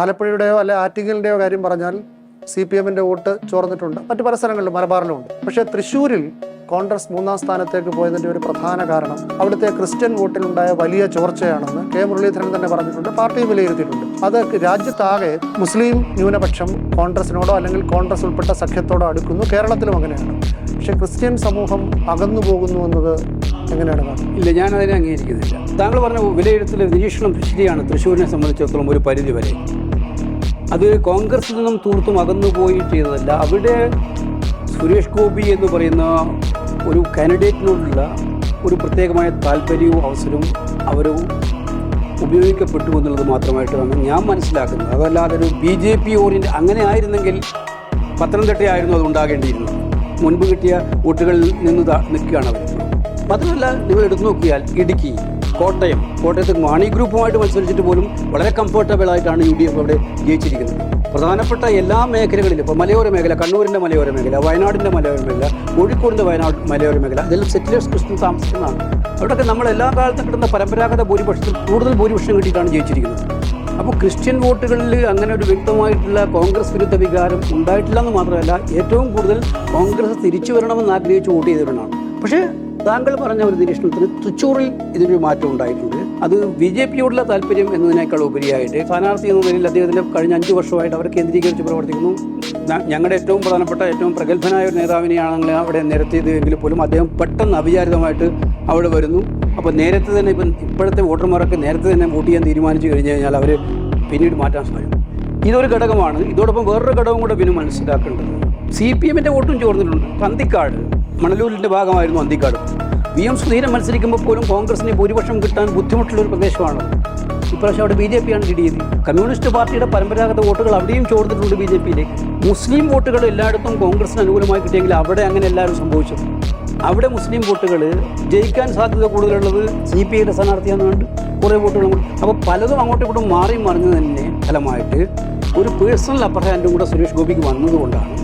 ആലപ്പുഴയുടെയോ അല്ലെ ആറ്റിങ്ങലിന്റെയോ കാര്യം പറഞ്ഞാൽ സി പി എമ്മിന്റെ വോട്ട് ചോർന്നിട്ടുണ്ട്. മറ്റു പല സ്ഥലങ്ങളിലും മലബാറിലും ഉണ്ട് പക്ഷേ തൃശ്ശൂരിൽ കോൺഗ്രസ് മൂന്നാം സ്ഥാനത്തേക്ക് പോയതിന്റെ ഒരു പ്രധാന കാരണം അവിടുത്തെ ക്രിസ്ത്യൻ വോട്ടിലുണ്ടായ വലിയ ചോർച്ചയാണെന്ന് കെ മുരളീധരൻ തന്നെ പറഞ്ഞിട്ടുണ്ട് പാർട്ടിയും വിലയിരുത്തിയിട്ടുണ്ട്. അത് രാജ്യത്താകെ മുസ്ലിം ന്യൂനപക്ഷം കോൺഗ്രസിനോടോ അല്ലെങ്കിൽ കോൺഗ്രസ് ഉൾപ്പെട്ട സഖ്യത്തോടോ അടുക്കുന്നു കേരളത്തിലും അങ്ങനെയാണ്. പക്ഷേ ക്രിസ്ത്യൻ സമൂഹം അകന്നു പോകുന്നു എന്നത് എങ്ങനെയാണ് ഇല്ല ഞാൻ അതിനെ അംഗീകരിക്കുന്നില്ല. താങ്കൾ പറഞ്ഞ വിലയിരുത്തൽ നിരീക്ഷണം ശരിയാണ് തൃശ്ശൂരിനെ സംബന്ധിച്ചിടത്തോളം ഒരു പരിധി വരെ. അത് കോൺഗ്രസിൽ നിന്നും തീർത്തും അകന്നുപോയി ചെയ്തതല്ല അവിടെ സുരേഷ് ഗോപി എന്ന് പറയുന്ന ഒരു കാൻഡിഡേറ്റിനോടുള്ള ഒരു പ്രത്യേകമായ താല്പര്യവും അവസരവും അവർ ഉപയോഗിക്കപ്പെട്ടു എന്നുള്ളത് മാത്രമായിട്ടാണ് ഞാൻ മനസ്സിലാക്കുന്നത് അതല്ലാതെ ഒരു ബി ജെ പി ഓറിയന്റ് അങ്ങനെ ആയിരുന്നെങ്കിൽ പത്തനംതിട്ടയായിരുന്നു അത് ഉണ്ടാകേണ്ടിയിരുന്നത്. മുൻപ് കിട്ടിയ വോട്ടുകളിൽ നിന്ന് നിൽക്കുകയാണ് അവർ. മാത്രമല്ല നിങ്ങൾ എടുത്തു നോക്കിയാൽ ഇടുക്കി കോട്ടയം കോട്ടയത്ത് മാണി ഗ്രൂപ്പുമായിട്ട് മത്സരിച്ചിട്ട് പോലും വളരെ കംഫർട്ടബിൾ ആയിട്ടാണ് യു ഡി എഫ് അവിടെ ജയിച്ചിരിക്കുന്നത്. പ്രധാനപ്പെട്ട എല്ലാ മേഖലകളിലും ഇപ്പോൾ മലയോര മേഖല കണ്ണൂരിന്റെ മലയോര മേഖല വയനാടിന്റെ മലയോര മേഖല കോഴിക്കോടിന്റെ വയനാട് മലയോര മേഖല അതെല്ലാം സെറ്റിലേഴ്സ് ക്രിസ്ത്യൻ താമസിക്കുന്നതാണ്. അവിടെയൊക്കെ നമ്മൾ എല്ലാ കാലത്തും കിട്ടുന്ന പരമ്പരാഗത ഭൂരിപക്ഷത്തിൽ കൂടുതൽ ഭൂരിപക്ഷം കിട്ടിയിട്ടാണ് ജയിച്ചിരിക്കുന്നത്. അപ്പോൾ ക്രിസ്ത്യൻ വോട്ടുകളിൽ അങ്ങനെ ഒരു വ്യക്തമായിട്ടുള്ള കോൺഗ്രസ് വിരുദ്ധ വികാരം ഉണ്ടായിട്ടില്ല എന്ന് മാത്രമല്ല ഏറ്റവും കൂടുതൽ കോൺഗ്രസ് തിരിച്ചു വരണമെന്ന് ആഗ്രഹിച്ച് വോട്ട് ചെയ്തവരാണ്. പക്ഷേ താങ്കൾ പറഞ്ഞ ഒരു നിരീക്ഷണത്തിന് തൃശ്ശൂരിൽ ഇതിനൊരു മാറ്റം ഉണ്ടായിട്ടുണ്ട്. അത് ബി ജെ പിയോടുള്ള താല്പര്യം എന്നതിനേക്കാൾ ഉപരിയായിട്ട് സ്ഥാനാർത്ഥി എന്ന നിലയിൽ അദ്ദേഹത്തിന്റെ കഴിഞ്ഞ അഞ്ച് വർഷമായിട്ട് അവർ കേന്ദ്രീകരിച്ച് പ്രവർത്തിക്കുന്നു. ഞങ്ങളുടെ ഏറ്റവും പ്രധാനപ്പെട്ട ഏറ്റവും പ്രഗത്ഭനായ ഒരു നേതാവിനെയാണ് അവിടെ നിരത്തിയത് എങ്കിൽ പോലും അദ്ദേഹം പെട്ടെന്ന് അവിചാരിതമായിട്ട് അവിടെ വരുന്നു. അപ്പോൾ നേരത്തെ തന്നെ ഇപ്പം ഇപ്പോഴത്തെ വോട്ടർമാരൊക്കെ നേരത്തെ തന്നെ വോട്ട് ചെയ്യാൻ തീരുമാനിച്ചു കഴിഞ്ഞു കഴിഞ്ഞാൽ അവർ പിന്നീട് മാറ്റാൻ സാധിക്കും ഇതൊരു ഘടകമാണ്. ഇതോടൊപ്പം വേറൊരു ഘടകം കൂടെ പിന്നെ മനസ്സിലാക്കേണ്ടത്. സി പി എമ്മിന്റെ വോട്ടും ചോർന്നിട്ടുണ്ട്. അന്തിക്കാട് മണലൂരിന്റെ ഭാഗമായിരുന്നു അന്തിക്കാട്. വി എം സുധീരൻ മത്സരിക്കുമ്പോൾ പോലും കോൺഗ്രസിന് ഭൂരിപക്ഷം കിട്ടാൻ ബുദ്ധിമുട്ടുള്ള ഒരു പ്രദേശമാണ്. ഇപ്രാവശ്യം അവിടെ ബി ജെ പിയാണ് ലീഡ് ചെയ്തത്. കമ്മ്യൂണിസ്റ്റ് പാർട്ടിയുടെ പരമ്പരാഗത വോട്ടുകൾ അവിടെയും ചോർന്നിട്ടുണ്ട് ബി ജെ പിയിലേക്ക് മുസ്ലിം വോട്ടുകൾ എല്ലായിടത്തും കോൺഗ്രസിന് അനുകൂലമായി കിട്ടിയെങ്കിൽ അവിടെ അങ്ങനെ എല്ലാവരും സംഭവിച്ചത് അവിടെ മുസ്ലിം വോട്ടുകൾ ജയിക്കാൻ സാധ്യത കൂടുതലുള്ളത് സി പി ഐയുടെ സ്ഥാനാർത്ഥിയാണെന്നുണ്ട് കുറേ വോട്ടുകൾ അപ്പോൾ പലതും അങ്ങോട്ടും ഇങ്ങോട്ടും മാറി മറിഞ്ഞു തന്നെ ഫലമായിട്ട് ഒരു പേഴ്സണൽ അപ്പർ ഹാൻഡും കൂടെ സുരേഷ് ഗോപിക്ക് വന്നതുകൊണ്ടാണ്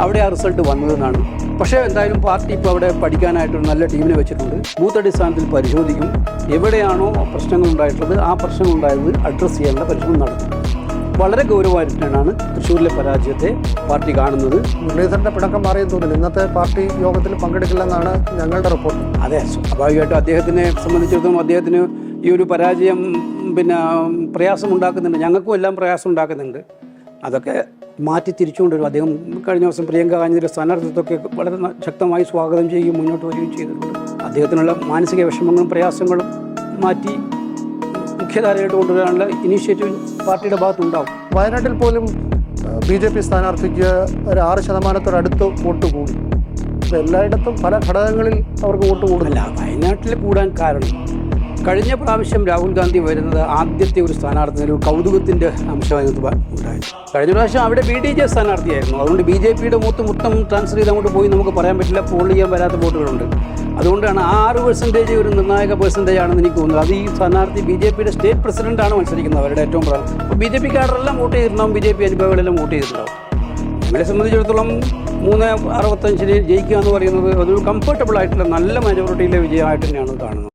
അവിടെ ആ റിസൾട്ട് വന്നതെന്നാണ്. പക്ഷേ എന്തായാലും പാർട്ടി ഇപ്പോൾ അവിടെ പഠിക്കാനായിട്ട് ഒരു നല്ല ടീമിനെ വെച്ചിട്ടുണ്ട്. ബൂത്ത് അടിസ്ഥാനത്തിൽ പരിശോധിക്കും. എവിടെയാണോ പ്രശ്നങ്ങൾ ഉണ്ടായിട്ടുള്ളത് ആ പ്രശ്നങ്ങൾ ഉണ്ടായത് അഡ്രസ്സ് ചെയ്യാനുള്ള പരിശ്രമം നടത്തും. വളരെ ഗൗരവമായിട്ടാണ് തൃശ്ശൂരിലെ പരാജയത്തെ പാർട്ടി കാണുന്നത്. മുരളീധരന്റെ പിണക്കം മാറിയെന്ന് തോന്നുന്നു ഇന്നത്തെ പാർട്ടി യോഗത്തിൽ പങ്കെടുക്കില്ലെന്നാണ് ഞങ്ങളുടെ റിപ്പോർട്ട്. അതെ സ്വാഭാവികമായിട്ടും അദ്ദേഹത്തിനെ സംബന്ധിച്ചിടത്തോളം അദ്ദേഹത്തിന് ഈ ഒരു പരാജയം പിന്നെ പ്രയാസം ഉണ്ടാക്കുന്നുണ്ട്. ഞങ്ങൾക്കും എല്ലാം പ്രയാസം ഉണ്ടാക്കുന്നുണ്ട്. അതൊക്കെ മാറ്റി തിരിച്ചുകൊണ്ടുവരും. അദ്ദേഹം കഴിഞ്ഞ ദിവസം പ്രിയങ്ക ഗാന്ധിയുടെ സ്ഥാനാർത്ഥിത്വമൊക്കെ വളരെ ശക്തമായി സ്വാഗതം ചെയ്യുകയും മുന്നോട്ട് വരികയും ചെയ്തിട്ടുണ്ട്. അദ്ദേഹത്തിനുള്ള മാനസിക വിഷമങ്ങളും പ്രയാസങ്ങളും മാറ്റി മുഖ്യധാരയായിട്ട് കൊണ്ടുവരാനുള്ള ഇനീഷ്യേറ്റീവ് പാർട്ടിയുടെ ഭാഗത്തുണ്ടാവും. വയനാട്ടിൽ പോലും ബി ജെ പി സ്ഥാനാർത്ഥിക്ക് ഒരു ആറ് ശതമാനത്തോടടുത്ത് വോട്ട് കൂടി. എല്ലായിടത്തും പല ഘടകങ്ങളിൽ അവർക്ക് വോട്ട് കൂടുന്നില്ല വയനാട്ടിൽ കൂടാൻ കാരണം കഴിഞ്ഞ പ്രാവശ്യം രാഹുൽ ഗാന്ധി വരുന്നത് ആദ്യത്തെ ഒരു സ്ഥാനാർത്ഥി ഒരു കൗതുകത്തിന്റെ അംശം അതിനകത്ത് കഴിഞ്ഞ പ്രാവശ്യം അവിടെ ബി ഡി ജെ സ്ഥാനാർത്ഥിയായിരുന്നു. അതുകൊണ്ട് ബി ജെ പിയുടെ മൂത്ത് മൊത്തം ട്രാൻസ്ഫർ ചെയ്ത് അങ്ങോട്ട് പോയി നമുക്ക് പറയാൻ പറ്റില്ല. പോൾ ചെയ്യാൻ വരാത്ത വോട്ടുകളുണ്ട്. അതുകൊണ്ടാണ് ആ ആറ് പെർസെന്റേജ് ഒരു നിർണായക പെർസെന്റേജ് ആണെന്ന് എനിക്ക് തോന്നുന്നത്. അത് ഈ സ്ഥാനാർത്ഥി ബി ജെ പിയുടെ സ്റ്റേറ്റ് പ്രസിഡന്റാണ് മത്സരിക്കുന്നത് അവരുടെ ഏറ്റവും പ്രധാനം അപ്പോൾ ബി ജെ പിക്കാരെല്ലാം വോട്ട് ചെയ്തിട്ടുണ്ടാവും. ബി ജെ പി അനുഭവങ്ങളെല്ലാം വോട്ട് ചെയ്തിട്ടുണ്ടാവും. നമ്മളെ സംബന്ധിച്ചിടത്തോളം മൂന്ന് അറുപത്തഞ്ചിന് ജയിക്കുക എന്ന് പറയുന്നത് അതൊരു കംഫർട്ടബിൾ ആയിട്ടുള്ള നല്ല മെജോറിറ്റിയിലെ വിജയമായിട്ട് തന്നെയാണ് കാണുന്നത്.